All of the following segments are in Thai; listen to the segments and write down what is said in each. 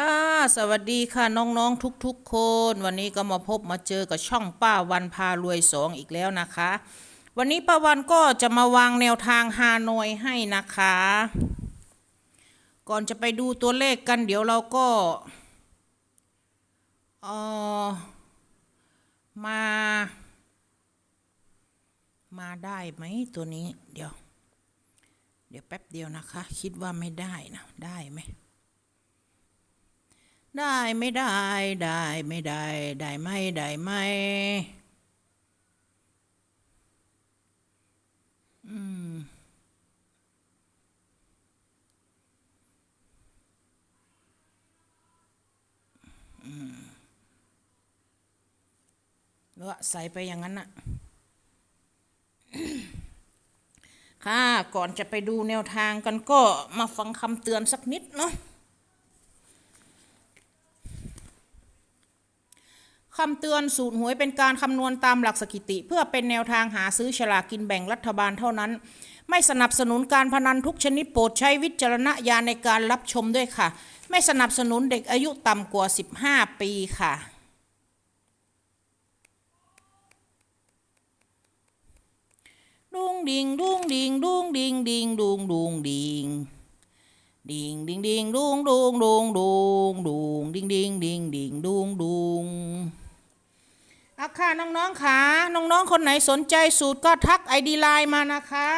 ค่ะ สวัสดีค่ะน้องๆทุกๆ คน วันนี้ก็มาพบมาเจอกับช่องป้าวันพารวยสองอีกแล้วนะคะ วันนี้ป้าวันก็จะมาวางแนวทางฮานอยให้นะคะ ก่อนจะไปดูตัวเลขกันเดี๋ยวเราก็เออมา มาได้ไหมตัวนี้เดี๋ยว เดี๋ยวแป๊บเดียวนะคะ คิดว่าไม่ได้นะได้ไหม ได้ไม่ได้ ได้ไม่ได้ ได้ไม่ได้ไม่อืม อืมแล้วใส่ไปอย่างนั้นน่ะค่ะ ก่อนจะไปดูแนวทางกันก็มาฟังคำเตือนสักนิดเนาะ คำเตือนสูตรหวยเป็นการคำนวณตามหลักสกิติ เพื่อเป็นแนวทางหาซื้อฉลากกินแบ่งรัฐบาลเท่านั้น ไม่สนับสนุนการพนันทุกชนิดโปรดใช้วิจารณญาณในการรับชมด้วยค่ะ ไม่สนับสนุนเด็กอายุต่ำกว่า 15 ปีค่ะ ดุงดิงดุงดิงดุงดิงดิงดุงดุงดิงดิงดิงดิงดุงดุงดุงดุงดุงดิงดิงดิงดิงดุงดุงักค่ะน้องๆค่ะน้องๆคนไหนสนใจสูตรก็ทักไอดีไลน์มานะคะ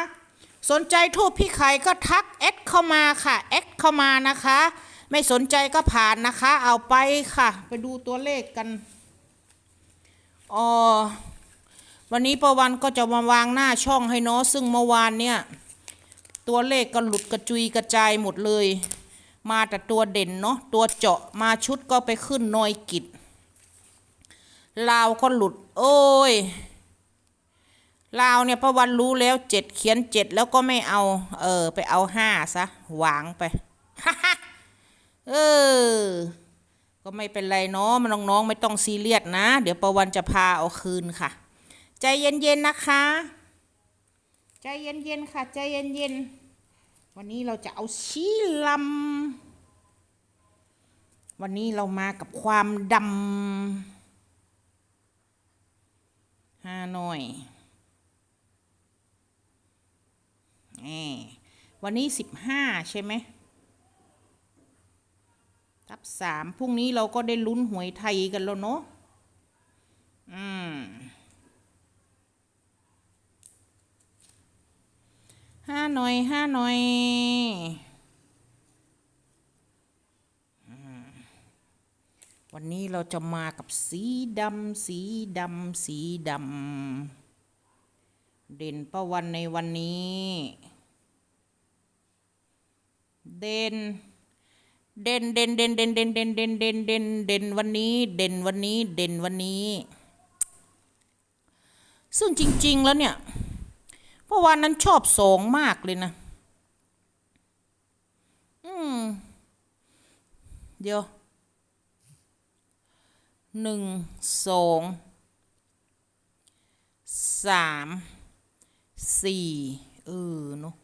สนใจทูบพี่ไข่ก็ทักแอดเข้ามาค่ะแอดเข้ามานะคะ ไม่สนใจก็ผ่านนะคะ เอาไปค่ะ ไปดูตัวเลขกันอ๋อวันนี้ประวันก็จะมาวางหน้าช่องให้เนาะซึ่งเมื่อวานเนี่ย ตัวเลขก็หลุดกระจุยกระจายหมดเลย มาแต่ตัวเด่นเนาะตัวเจาะมาชุดก็ไปขึ้นนอยกิจ ลาวก็หลุด โอ้ยลาวเนี่ยพระวันรู้แล้วเจ็ดเขียนเจ็ดแล้วก็ไม่เอา เออ ไปเอาห้าซะหวางไปเออ ก็ไม่เป็นไรเนาะมันน้องๆไม่ต้องซีเรียสนะ เดี๋ยวประวันจะพาเอาคืนค่ะ ใจเย็นๆนะคะ ใจเย็นๆค่ะ ใจเย็นๆวันนี้เราจะเอาชี้ลำวันนี้เรามากับความดำ ห้าหน่วยนี่วันนี้สิบห้าใช่ไหมทับสามพรุ่งนี้เราก็ได้ลุ้นหวยไทยกันแล้วเนาะอืมห้าหน่อยห้าหน่อย วันนี้เราจะมากับสีดำสีดำสีดำเด่นประวันในวันนี้ เด่นเด่นเด่นเด่นเด่นเด่นเด่นเด่นเด่นเด่นเด่นวันนี้ เด่นวันนี้ เด่นวันนี้ ซึ่งจริง ๆ แล้วเนี่ยประวันนั้นชอบสองมากเลยนะ อืม เดี๋ยว หนึ่งสองสามสี่เออเนาะ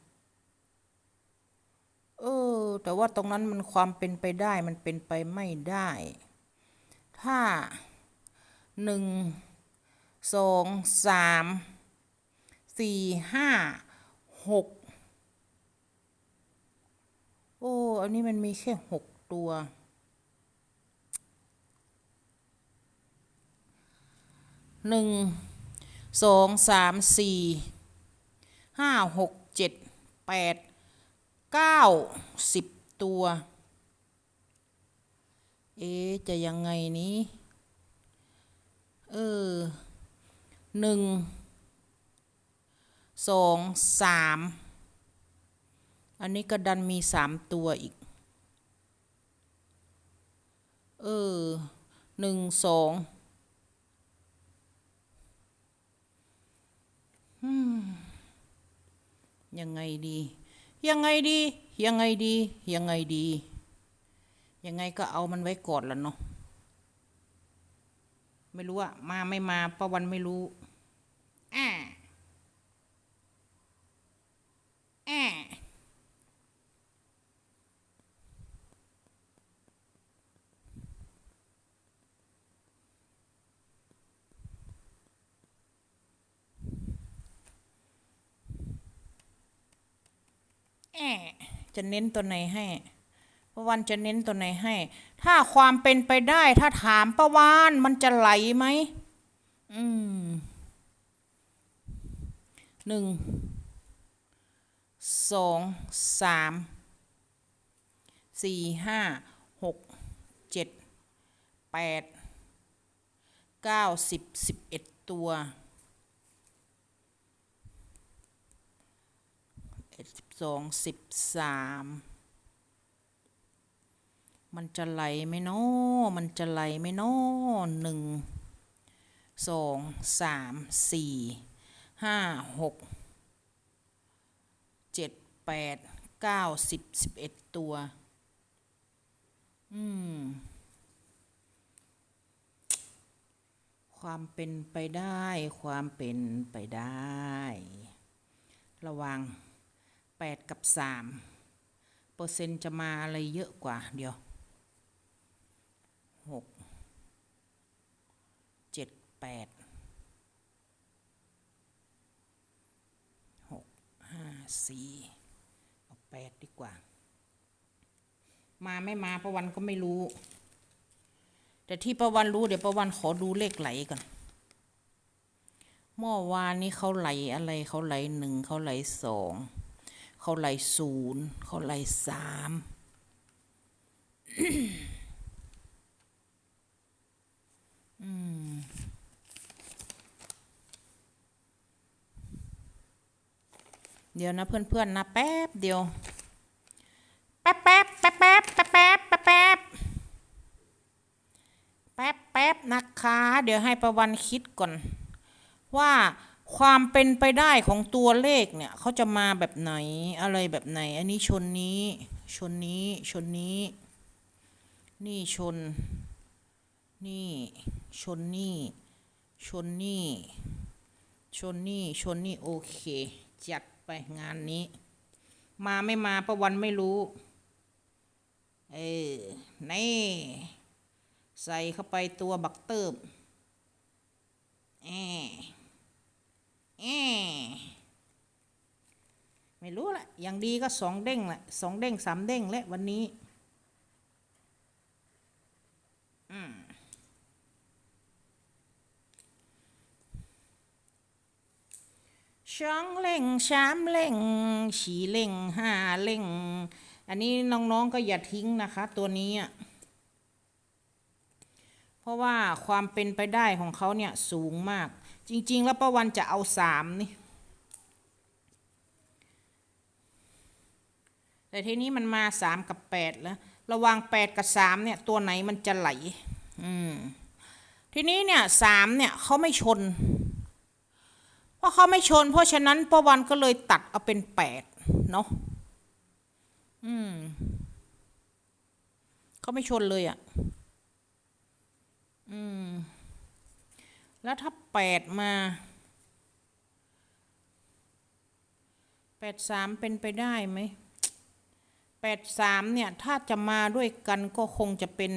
เออ แต่ว่าตรงนั้นมันความเป็นไปได้มันเป็นไปไม่ได้ ถ้าหนึ่งสองสามสี่ห้าหกโอ้ อันนี้มันมีแค่หกตัว หนึ่งสองสามสี่ห้าหกเจ็ดแปดเก้าสิบตัว เอ๊จะยังไงนี้ เออหนึ่งสองสามอันนี้ก็ดันมีสามตัวอีก เออหนึ่งสอง ยังไงดี ยังไงดี ยังไงดี ยังไงดี ยังไงก็เอามันไว้กอดละเนาะไม่รู้อะมาไม่มาป้าวันไม่รู้ จะเน้นตัวไหนให้ประวันจะเน้นตัวไหนให้ ถ้าความเป็นไปได้ ถ้าถามประวานมันจะไหลไหมอืมหนึ่งสองสามสี่ห้าหกเจ็ดแปดเก้าสิบสิบเอ็ดตัวเอ็ดสิบสองสิบสามมันจะไหลไหมเนาะมันจะไหลไหมเนาะหนึ่งสองสามสี่ห้าหกเจ็ดแปดเก้าสิบสิบเอ็ดตัว อืม ความเป็นไปได้ ความเป็นไปได้ ระวัง แปดกับสามเปอร์เซ็นต์จะมาอะไรเยอะกว่าเดียวหกเจ็ดแปดหกห้าสี่เอาแปดดีกว่า มาไม่มาประวันก็ไม่รู้ แต่ที่ประวันรู้เดี๋ยวประวันขอดูเลขไหลก่อนเมื่อวานนี้เขาไหลอะไรเขาไหลหนึ่งเขาไหลสอง เขาไหลศูนย์เขาไหลสามอืมเดี๋ยวนะเพื่อนๆนะแป๊บเดียวแป๊บแป๊บแป๊บแป๊บแป๊บแป๊บแป๊บแป๊บแป๊บแป๊บนะคะ เดี๋ยวให้ประวันคิดก่อน ว่า ความเป็นไปได้ของตัวเลขเนี่ยเขาจะมาแบบไหนอะไรแบบไหน อันนี้ชนนี้ ชนนี้ชนนี้ นี่ชน นี่ ชนนี่ ชนนี่ ชนนี่ชนนี่โอเค จัดไปงานนี้ มาไม่มาประวันไม่รู้ เออนี่ใส่เข้าไปตัวบักเติบแอ แอไม่รู้ละอย่างดีก็สองเด้งแหละสองเด้งสามเด้งและวันนี้ช่องเล่งสามเล่งฉีเล่งห้าเล่ง อันนี้น้องๆก็อย่าทิ้งนะคะ ตัวนี้อะเพราะว่าความเป็นไปได้ของเขาเนี่ยสูงมาก จริง ๆ แล้วประวันจะเอาสามนี่ แต่ทีนี้มันมาสามกับแปดแล้ว ระว่างแปดกับสามเนี่ย ตัวไหนมันจะไหล อืม ทีนี้เนี่ยสามเนี่ยเขาไม่ชน เพราะเขาไม่ชน เพราะฉะนั้นประวันก็เลยตัดเอาเป็นแปดเนาะ อืมเขาไม่ชนเลยอะ่ะ อืม แล้วถ้าแปดมาแปดสามเป็นไปได้ไหมแปดสามเนี่ย ถ้าจะมาด้วยกันก็คงจะเป็น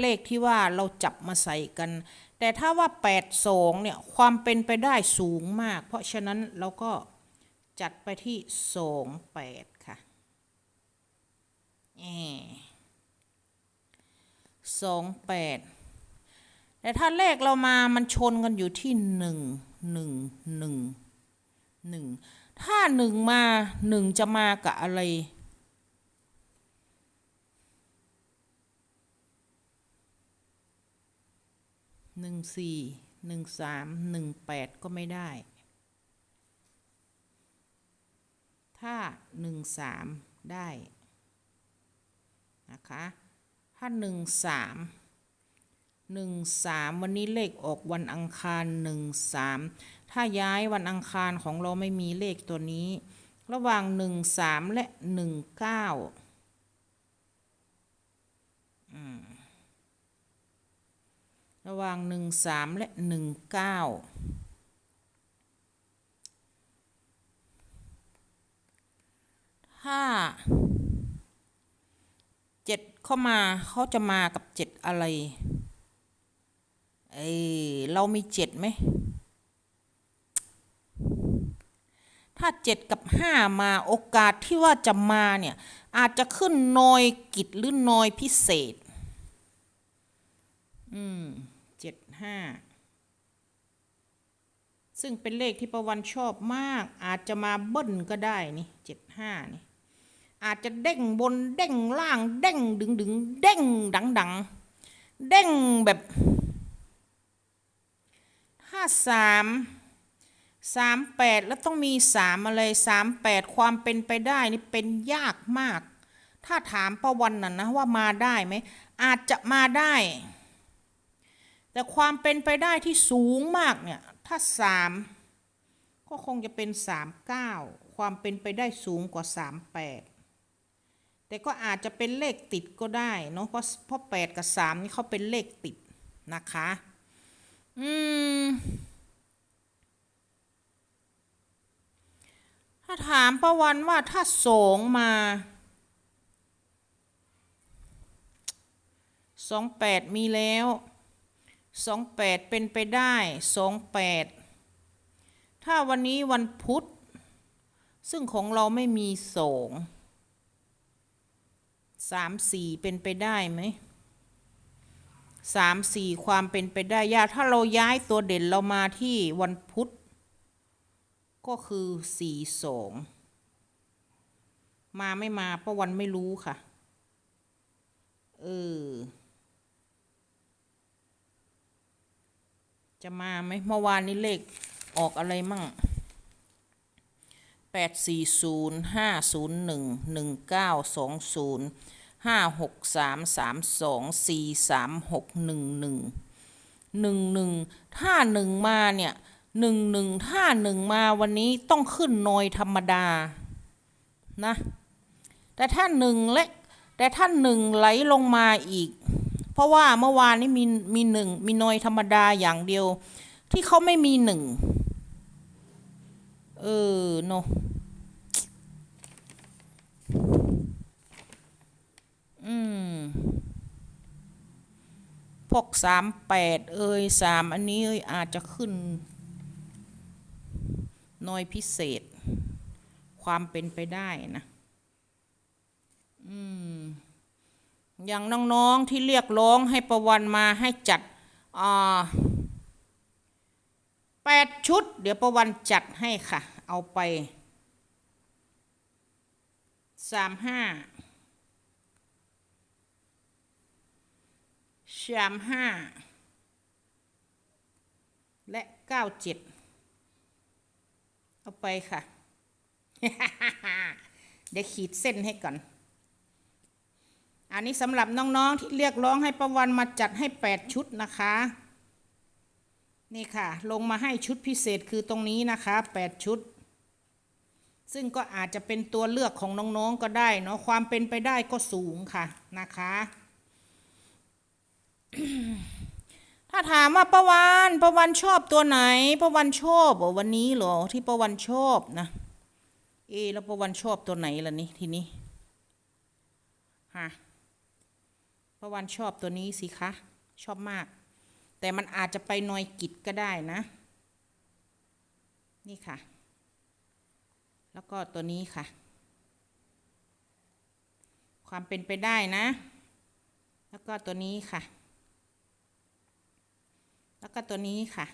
เลขที่ว่าเราจับมาใส่กัน แต่ถ้าว่าแปดสองเนี่ย ความเป็นไปได้สูงมาก เพราะฉะนั้นเราก็จัดไปที่สองแปดค่ะสองแปด แต่ถ้าเลขเรามามันชนกันอยู่ที่หนึ่งหนึ่งหนึ่งหนึ่งถ้าหนึ่งมาหนึ่งจะมากับอะไร หนึ่งสี่หนึ่งสามหนึ่งแปดก็ไม่ได้ ถ้าหนึ่งสามได้ นะคะ ถ้าหนึ่งสาม หนึ่งสามวันนี้เลขออกวันอังคารหนึ่งสามถ้าย้ายวันอังคารของเราไม่มีเลขตัวนี้ ระหว่างหนึ่งสามและหนึ่งเก้าระหว่างหนึ่งสามและหนึ่งเก้าถ้าเจ็ดเข้ามาเขาจะมากับเจ็ดอะไร เอ้เรามีเจ็ดไหม ถ้าเจ็ดกับห้ามาโอกาสที่ว่าจะมาเนี่ย อาจจะขึ้นนอยกิจหรือนอยพิเศษ อืมเจ็ดห้าซึ่งเป็นเลขที่ประวันชอบมาก อาจจะมาเบิ้ลก็ได้นี่เจ็ดห้านี่ อาจจะเด้งบนเด้งล่าง เด้งดึงดึงเด้งดังดังเด้งแบบ ห้าสามสามแปดแล้วต้องมีสามอะไรสามแปดความเป็นไปได้นี่เป็นยากมาก ถ้าถามประวันน่ะนะว่ามาได้ไหมอาจจะมาได้ แต่ความเป็นไปได้ที่สูงมากเนี่ยถ้าสามก็คงจะเป็นสามเก้าความเป็นไปได้สูงกว่าสามแปดแต่ก็อาจจะเป็นเลขติดก็ได้เนาะเพราะเพราะแปดกับสามนี่เขาเป็นเลขติดนะคะ อืม ถ้าถามประวันว่าถ้าสองมาสองแปดมีแล้วสองแปดเป็นไปได้สองแปดถ้าวันนี้วันพุธ ซึ่งของเราไม่มีสองสามสี่เป็นไปได้ไหมสามสี่ความเป็นไปได้ยากถ้าเราย้ายตัวเด่นเรามาที่วันพุธ ก็คือสี่สองมาไม่มาป้าวันไม่รู้ค่ะ เออ จะมาไหมเมื่อวานนี้เลขออกอะไรมั่งแปดสี่ศูนย์ห้าศูนย์หนึ่งหนึ่งเก้าสองศูนย์ห้าหกสามสามสองสี่สามหกหนึ่งหนึ่งหนึ่งหนึ่งถ้าหนึ่งมาเนี่ย หนึ่งหนึ่งถ้าหนึ่งมาวันนี้ต้องขึ้นนอยธรรมดานะแต่ถ้าหนึ่งเล็กแต่ถ้าหนึ่งไหลลงมาอีก เพราะว่าเมื่อวานนี้มีมีหนึ่งมีนอยธรรมดาอย่างเดียว ที่เขาไม่มีหนึ่งเออโนอืมพวกสามแปดเอ้ยสามอันนี้เอ้ยอาจจะขึ้น น้อยพิเศษ ความเป็นไปได้นะอืมอย่างน้องๆที่เรียกร้องให้ประวันมาให้จัดแปดชุด เดี๋ยวประวันจัดให้ค่ะ เอาไปสามห้าสามห้าและเก้าเจ็ด เอาไปค่ะ เดี๋ยวขีดเส้นให้ก่อน อันนี้สำหรับน้องๆที่เรียกร้องให้ประวันมาจัดให้ 8 ชุดนะคะ นี่ค่ะ ลงมาให้ชุดพิเศษคือตรงนี้นะคะ 8 ชุด ซึ่งก็อาจจะเป็นตัวเลือกของน้องๆก็ได้เนาะความเป็นไปได้ก็สูงค่ะนะคะ ถ้าถามว่าประวันประวันชอบตัวไหนประวันชอบวันนี้เหรอที่ประวันชอบนะเอแล้วประวันชอบตัวไหนล่ะนี่ทีนี้ฮะประวันชอบตัวนี้สิคะ ชอบมาก แต่มันอาจจะไปหนอยกิจก็ได้นะ นี่ค่ะ แล้วก็ตัวนี้ค่ะ ความเป็นไปได้นะ แล้วก็ตัวนี้ค่ะ แล้วก็ตัวนี้ค่ะ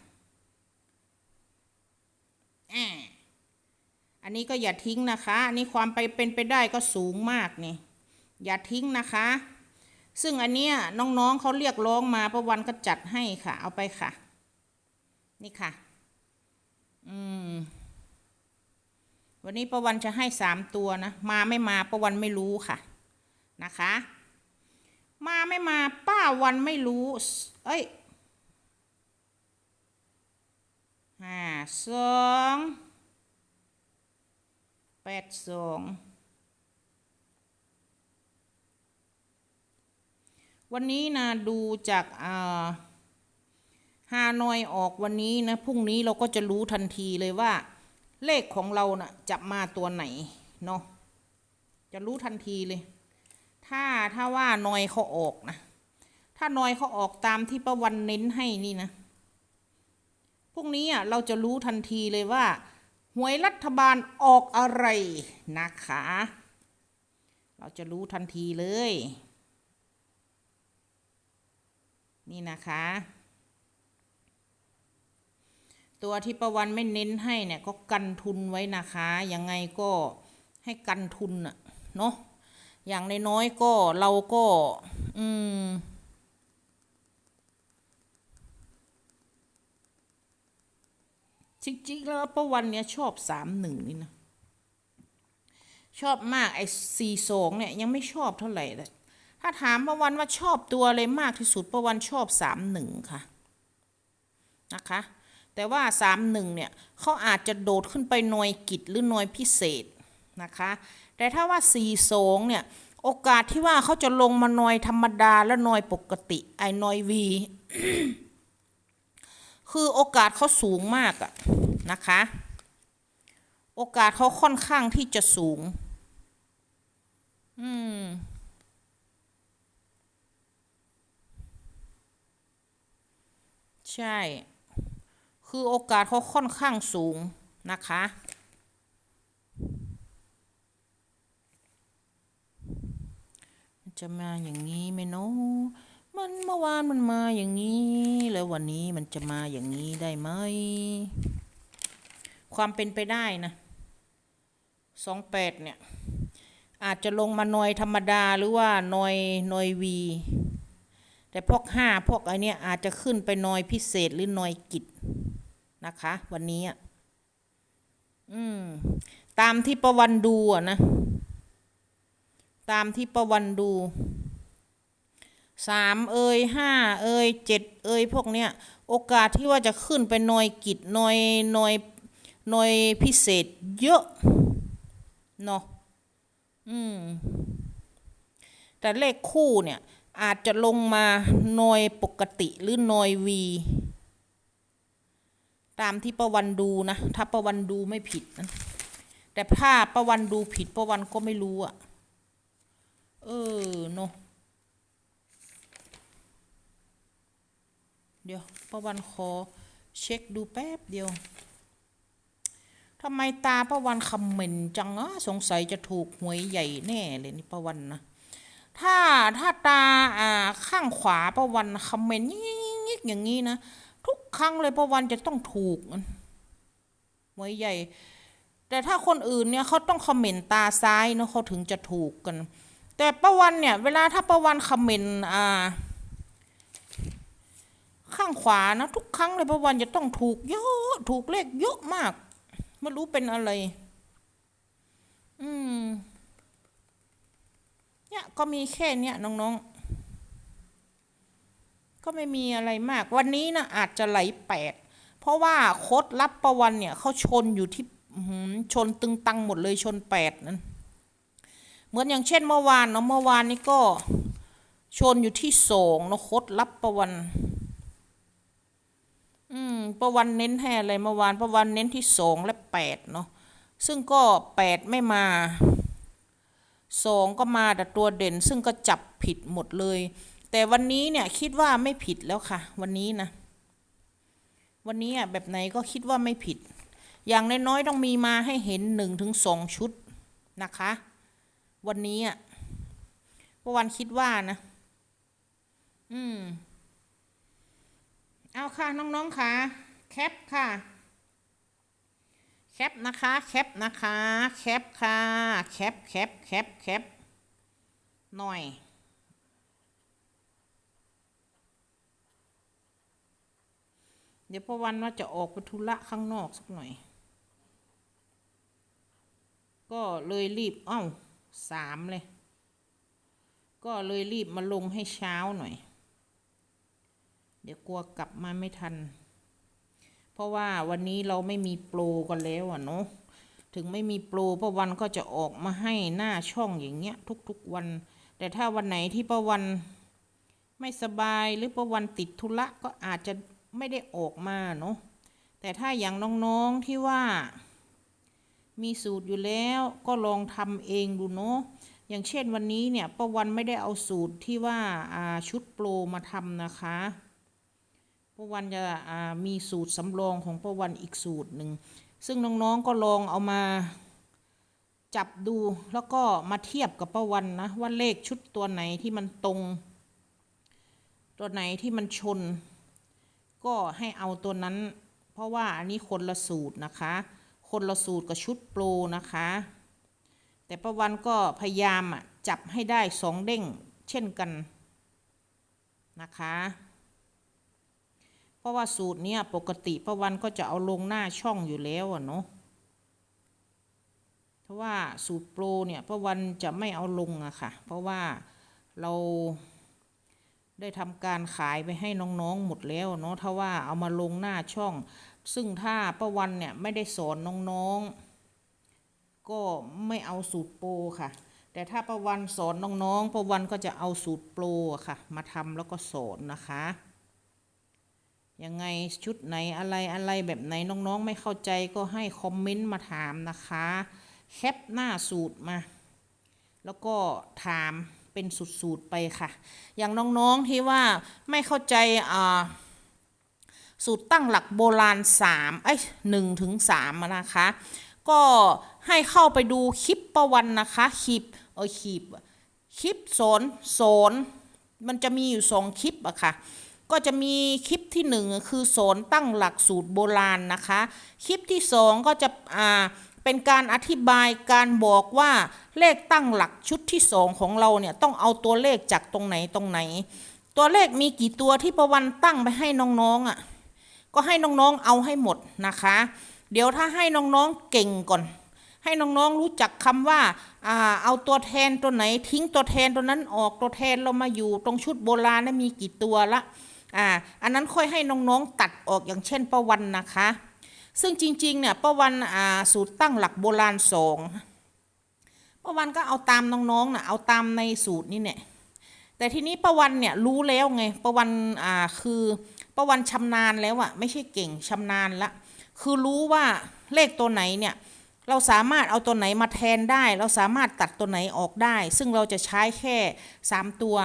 อันนี้ก็อย่าทิ้งนะคะ อันนี้ความไปเป็นไปได้ก็สูงมากนี่ อย่าทิ้งนะคะ ซึ่งอันเนี้ยน้องๆเขาเรียกร้องมาประวันก็จัดให้ค่ะ เอาไปค่ะ นี่ค่ะ อืม วันนี้ประวันจะให้สามตัวนะ มาไม่มาประวันไม่รู้ค่ะ นะคะ มาไม่มาป้าวันไม่รู้ เอ้ย ห้าสองแปดสองวันนี้นะดูจากอ่าฮานอยออกวันนี้นะพรุ่งนี้เราก็จะรู้ทันทีเลยว่า เลขของเรานะ่ะจะมาตัวไหนเนาะจะรู้ทันทีเลย ถ้าถ้าว่านอยเขาออกนะ ถ้านอยเขาออกตามที่ประวันเน้นให้นี่นะ วกนี้อะเราจะรู้ทันทีเลยว่าหหวยรัฐบาลออกอะไรนะคะ เราจะรู้ทันทีเลย นี่นะคะ ตัวที่ประวันไม่เน้นให้เนี่ยก็กันทุนไว้นะคะ ยังไงก็ให้กันทุนอะเนาะอย่างน้อยๆก็เราก็ อืม จริงๆแล้วประวันเนี้ยชอบสามหนึ่งนี่นะชอบมากไอ้สี่สองเนี่ยยังไม่ชอบเท่าไหร่แต่ถ้าถามประวันว่าชอบตัวอะไรมากที่สุดประวันชอบสามหนึ่งค่ะนะคะ แต่ว่าสามหนึ่งเนี่ยเขาอาจจะโดดขึ้นไปหน่วยกิจหรือหน่วยพิเศษนะคะ แต่ถ้าว่าสี่สองเนี่ยโอกาสที่ว่าเขาจะลงมาหน่วยธรรมดาและหน่วยปกติไอ้หน่วยวี คือโอกาสเขาสูงมากอะนะคะ โอกาสเขาค่อนข้างที่จะสูง อืมใช่ คือโอกาสเขาค่อนข้างสูงนะคะ จะมาอย่างนี้ไหมเนาะ เมื่อวานมันมาอย่างนี้ แล้ววันนี้มันจะมาอย่างนี้ได้ไหม ความเป็นไปได้นะสองแปดเนี่ย อาจจะลงมาหน่วยธรรมดาหรือว่าหน่วยหน่วยวี แต่พวกห้าพวกไอเนี้ยอาจจะขึ้นไปหน่วยพิเศษหรือหน่วยกิจนะคะ วันนี้อะอืม ตามที่ประวันดูอะนะ ตามที่ประวันดู สามเอยห้าเอยเจ็ดเอยพวกเนี้ยโอกาสที่ว่าจะขึ้นไปหน่วยกิจหน่วยหน่วยหน่วยพิเศษเยอะเนาะอืมแต่เลขคู่เนี่ยอาจจะลงมาหน่วยปกติหรือหน่วยวีตามที่ประวันดูนะ ถ้าประวันดูไม่ผิดนะแต่ถ้าประวันดูผิดประวันก็ไม่รู้อะเออเนาะ เดี๋ยวประวันขอเช็คดูแป๊บเดียวทำไมตาประวันคำเมนต์จังอะสงสัยจะถูกหวยใหญ่แน่เลยนี่ประวันนะถ้าถ้าตาอ่าข้างขวาประวันคอมเมนต์ยิกอย่างนี้นะทุกครั้งเลยประวันจะต้องถูกหวยใหญ่ แต่ถ้าคนอื่นเนี่ยเขาต้องคอมเมนต์ตาซ้ายเนาะเขาถึงจะถูกกัน แต่ประวันเนี่ย เวลาถ้าประวันคอมเมนต์อ่า ข้างขวานะทุกครั้งเลยประวันจะต้องถูกเยอะถูกเลขเยอะมากไม่รู้เป็นอะไร อืม เนี่ยก็มีแค่เนี้ยน้องๆ ก็ไม่มีอะไรมาก วันนี้นะอาจจะไหลแปด เพราะว่าโคดรับประวันเนี่ยเขาชนอยู่ที่ชนตึงตังหมดเลยชนแปดนั้น เหมือนอย่างเช่นเมื่อวานเนาะเมื่อวานนี้ก็ชนอยู่ที่สองเนาะโคดรับประวัน อืมประวันเน้นให้อะไรเมื่อวานประวันเน้นที่สองและแปดเนาะซึ่งก็แปดไม่มาสองก็มาแต่ตัวเด่น ซึ่งก็จับผิดหมดเลย แต่วันนี้เนี่ยคิดว่าไม่ผิดแล้วค่ะ วันนี้นะ วันนี้อะแบบไหนก็คิดว่าไม่ผิด อย่างน้อยๆต้องมีมาให้เห็นหนึ่งถึงสองชุดนะคะ วันนี้อะประวันคิดว่านะ อืม เอาค่ะน้องๆค่ะแคปค่ะ แคปนะคะแคปนะคะแคปค่ะแคปแคปแคปแคปหน่อยเดี๋ยวพอวันว่าจะออกไปธุระข้างนอกสักหน่อย ก็เลยรีบเอ้าสามเลย ก็เลยรีบมาลงให้เช้าหน่อย ดี๋ยวกลัวกลับมาไม่ทัน เพราะว่าวันนี้เราไม่มีโปรกันแล้วอะเนาะถึงไม่มีโปรป้าวันก็จะออกมาให้หน้าช่องอย่างเงี้ยทุกๆวัน แต่ถ้าวันไหนที่ป้าวันไม่สบายหรือป้าวันติดธุระก็อาจจะไม่ได้ออกมาเนาะแต่ถ้าอย่างน้องๆที่ว่า มีสูตรอยู่แล้วก็ลองทำเองดูเนาะอย่างเช่นวันนี้เนี่ยป้าวันไม่ได้เอาสูตรที่ว่าอ่าชุดโปรมาทำนะคะ ป้าวันจะมีสูตรสำรองของป้าวันอีกสูตรหนึ่ง ซึ่งน้องๆก็ลองเอามาจับดูแล้วก็มาเทียบกับประวันนะว่าเลขชุดตัวไหนที่มันตรง ตัวไหนที่มันชน ก็ให้เอาตัวนั้น เพราะว่าอันนี้คนละสูตรนะคะ คนละสูตรกับชุดโปรนะคะ แต่ประวันก็พยายามจับให้ได้สองเด้งเช่นกันนะคะ เพราะว่าสูตรเนี้ยปกติประวันก็จะเอาลงหน้าช่องอยู่แล้วอะเนาะเพราะว่าสูตรโปรเนี่ยประวันจะไม่เอาลงอะค่ะ เพราะว่าเราได้ทำการขายไปให้น้องๆหมดแล้วเนาะถ้าว่าเอามาลงหน้าช่อง ซึ่งถ้าประวันเนี่ยไม่ได้สอนน้องๆ ก็ไม่เอาสูตรโปรค่ะ แต่ถ้าประวันสอนน้องๆประวันก็จะเอาสูตรโปรค่ะ มาทำแล้วก็สอนนะคะ ยังไงชุดไหนอะไรอะไรแบบไหนน้องๆ ไม่เข้าใจก็ให้คอมเมนต์มาถามนะคะ แคปหน้าสูตรมา แล้วก็ถามเป็นสูตรๆไปค่ะ อย่างน้องๆที่ว่าไม่เข้าใจอ่าสูตรตั้งหลักโบราณ3เอ้ยหนึ่งถึงสามนะคะ ก็ให้เข้าไปดูคลิปประวันนะคะคลิปเออคลิปคลิปสอนสอนมันจะมีอยู่สองคลิปอะค่ะ ก็จะมีคลิปที่หนึ่งคือสอนตั้งหลักสูตรโบราณนะคะ คลิปที่สองก็จะอ่าเป็นการอธิบายการบอกว่าเลขตั้งหลักชุดที่สองของเราเนี่ยต้องเอาตัวเลขจากตรงไหนตรงไหน ตัวเลขมีกี่ตัวที่ประวันตั้งไปให้น้องๆอะก็ให้น้องๆเอาให้หมดนะคะ เดี๋ยวถ้าให้น้องๆเก่งก่อน ให้น้องๆรู้จักคำว่าอ่าเอาตัวแทนตัวไหนทิ้งตัวแทนตัวนั้นออกตัวแทนเรามาอยู่ตรงชุดโบราณนั้นมีกี่ตัวละ อ่าอันนั้นค่อยให้น้องๆตัดออกอย่างเช่นประวันนะคะ ซึ่งจริงๆเนี่ยประวันอ่าสูตรตั้งหลักโบราณสองประวันก็เอาตามน้องๆนะเอาตามในสูตรนี่เนี่ยแต่ทีนี้ประวันเนี่ยรู้แล้วไงประวันอ่าคือประวันชำนาญแล้วอะไม่ใช่เก่งชำนาญละคือรู้ว่าเลขตัวไหนเนี่ยเราสามารถเอาตัวไหนมาแทนได้ เราสามารถตัดตัวไหนออกได้ ซึ่งเราจะใช้แค่สามตัว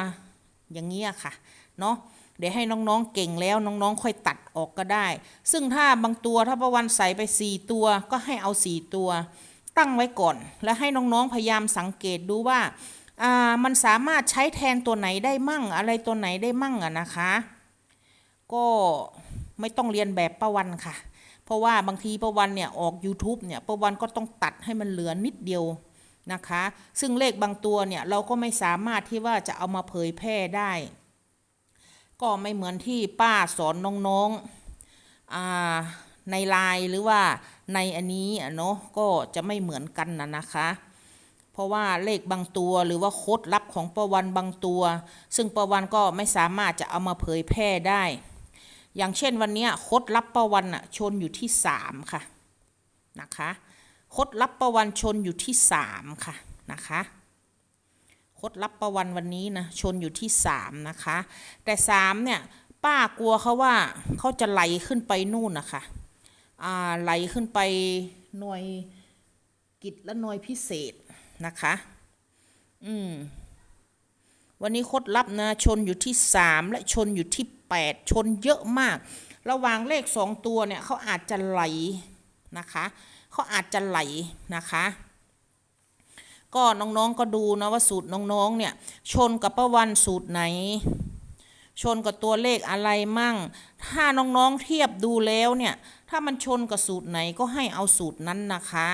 อย่างนี้ยค่ะ เนาะ เดี๋ยวให้น้องๆเก่งแล้วน้องๆ ค่อยตัดออกก็ได้ ซึ่งถ้าบางตัวถ้าประวันใส่ไปสี่ตัวก็ให้เอาสี่ตัว ตั้งไว้ก่อน แล้วให้น้องๆพยายามสังเกตดูว่าอ่ามันสามารถใช้แทนตัวไหนได้มั่ง อะไรตัวไหนได้มั่งอะนะคะ ก็ไม่ต้องเรียนแบบประวันค่ะ เพราะว่าบางทีประวันเนี่ยออก YouTube เนี่ยประวันก็ต้องตัดให้มันเหลือนิดเดียวนะคะ ซึ่งเลขบางตัวเนี่ยเราก็ไม่สามารถที่ว่าจะเอามาเผยแพร่ได้ ก็ไม่เหมือนที่ป้าสอนน้องๆในไลน์หรือว่าในอันนี้เนาะก็จะไม่เหมือนกันนะนะคะเพราะว่าเลขบางตัวหรือว่าโค้ดลับของประวันบางตัว ซึ่งประวันก็ไม่สามารถจะเอามาเผยแพร่ได้ อย่างเช่นวันนี้โค้ดลับประวันอะชนอยู่ที่สามค่ะนะคะโค้ดลับประวันชนอยู่ที่สามค่ะนะคะ ค้ดลับประวันวันนี้นะชนอยู่ที่สามนะคะ แต่สามเนี่ยป้ากลัวเขาว่าเขาจะไหลขึ้นไปนู่นนะคะอ่าไหลขึ้นไปหน่วยกิจและหน่วยพิเศษนะคะ อืมวันนี้คดลับนะชนอยู่ที่สามและชนอยู่ที่แปดชนเยอะมาก ระหว่างเลขสองตัวเนี่ยเขาอาจจะไหลนะคะเขาอาจจะไหลนะคะ ก็น้องๆก็ดูนะว่าสูตรน้องๆเนี่ยชนกับประวันสูตรไหน ชนกับตัวเลขอะไรมั่ง ถ้าน้องๆเทียบดูแล้วเนี่ยถ้ามันชนกับสูตรไหนก็ให้เอาสูตรนั้นนะคะ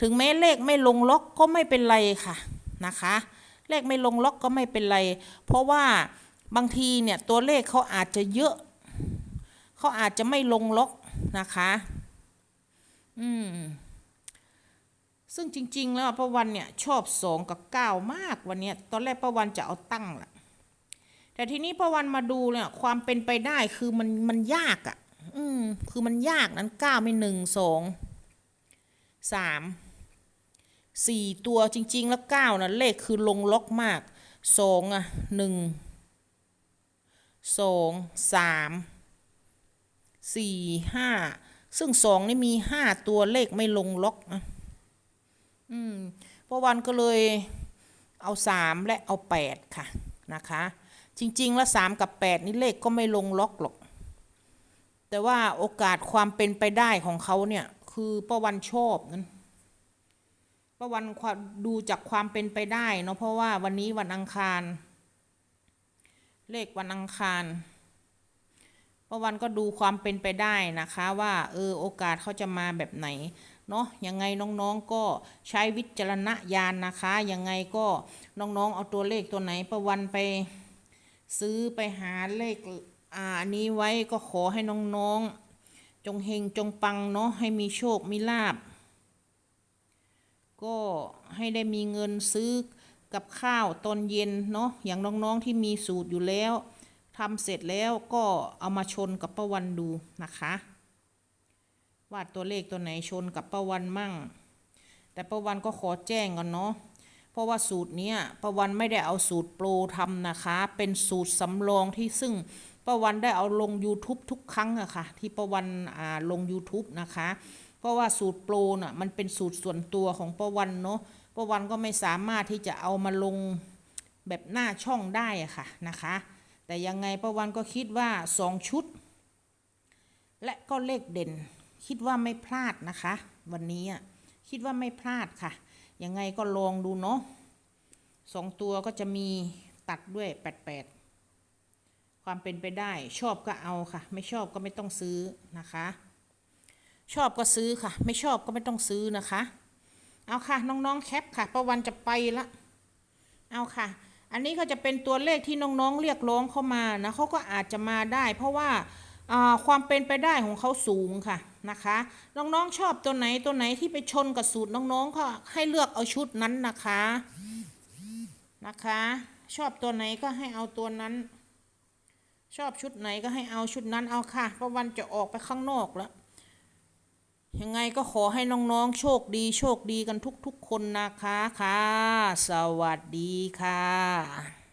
ถึงแม้เลขไม่ลงล็อกก็ไม่เป็นไรค่ะนะคะ เลขไม่ลงล็อกก็ไม่เป็นไร เพราะว่าบางทีเนี่ยตัวเลขเขาอาจจะเยอะเขาอาจจะไม่ลงล็อกนะคะ อืม ซึ่งจริง ๆ แล้วประวันเนี่ยชอบสองกับเก้ามากวันนี้ตอนแรกประวันจะเอาตั้งละแต่ทีนี้ประวันมาดูเนี่ยความเป็นไปได้คือมันมันยากอะ่ะ อืม คือมันยากนั้นเก้าไม่หนึ่งสองสามสี่ตัวจริง ๆ แล้วเก้านะเลขคือลงล็อกมากสองอะหนึ่งสองสามสี่ห้าซึ่งสองนี่มีห้าตัวเลขไม่ลงล็อกนะ อืมพระวันก็เลยเอาสามและเอาแปดค่ะนะคะ จริง ๆ แล้วสามกับแปดนี่เลขก็ไม่ลงล็อกหรอก แต่ว่าโอกาสความเป็นไปได้ของเขาเนี่ยคือประวันชอบนั้นประวันวดูจากความเป็นไปได้เนาะเพราะว่าวันนี้วันอังคาร เลขวันอังคารประวันก็ดูความเป็นไปได้นะคะ ว่าเออโอกาสเขาจะมาแบบไหน เนาะยังไงน้องๆก็ใช้วิจารณญาณนะคะ ยังไงก็น้องๆเอาตัวเลขตัวไหนประวันไป ซื้อไปหาเลขอ่าอันนี้ไว้ก็ขอให้น้องๆ จงเฮงจงปังเนาะให้มีโชคมีลาบ ก็ให้ได้มีเงินซื้อกับข้าวตอนเย็นเนาะอย่างน้องๆที่มีสูตรอยู่แล้วทำเสร็จแล้วก็เอามาชนกับป้าวันดูนะคะ ว่าตัวเลขตัวไหนชนกับป้าวันมั่ง แต่ป้าวันก็ขอแจ้งก่อนเนาะเพราะว่าสูตรเนี้ยประวันไม่ได้เอาสูตรโปรทำนะคะ เป็นสูตรสำรองที่ซึ่งประวันได้เอาลง YouTube ทุกครั้งอะค่ะ ที่ประวันอ่าลง YouTube นะคะ เพราะว่าสูตรโปรน่ะมันเป็นสูตรส่วนตัวของประวันเนาะประวันก็ไม่สามารถที่จะเอามาลงแบบหน้าช่องได้อะค่ะนะคะ แต่ยังไงประวันก็คิดว่าสองชุด และก็เลขเด่น คิดว่าไม่พลาดนะคะ วันนี้อะคิดว่าไม่พลาดค่ะ ยังไงก็ลองดูเนาะสองตัวก็จะมีตัดด้วยแปดแปดความเป็นไปได้ ชอบก็เอาค่ะ ไม่ชอบก็ไม่ต้องซื้อนะคะ ชอบก็ซื้อค่ะ ไม่ชอบก็ไม่ต้องซื้อนะคะ เอาค่ะ น้องๆแคปค่ะประวันจะไปละเอาค่ะ อันนี้ก็จะเป็นตัวเลขที่น้องๆเรียกร้องเข้ามานะเขาก็อาจจะมาได้ เพราะว่าความเป็นไปได้ของเขาสูงค่ะ นะคะ น้องๆชอบตัวไหนตัวไหนที่ไปชนกับสูตรน้องๆก็ให้เลือกเอาชุดนั้นนะคะนะคะ ชอบตัวไหนก็ให้เอาตัวนั้น ชอบชุดไหนก็ให้เอาชุดนั้นเอาค่ะเพราะวันจะออกไปข้างนอกแล้วยังไงก็ขอให้น้องๆ โชคดีโชคดีกันทุกๆคนนะคะค่ะ สวัสดีค่ะ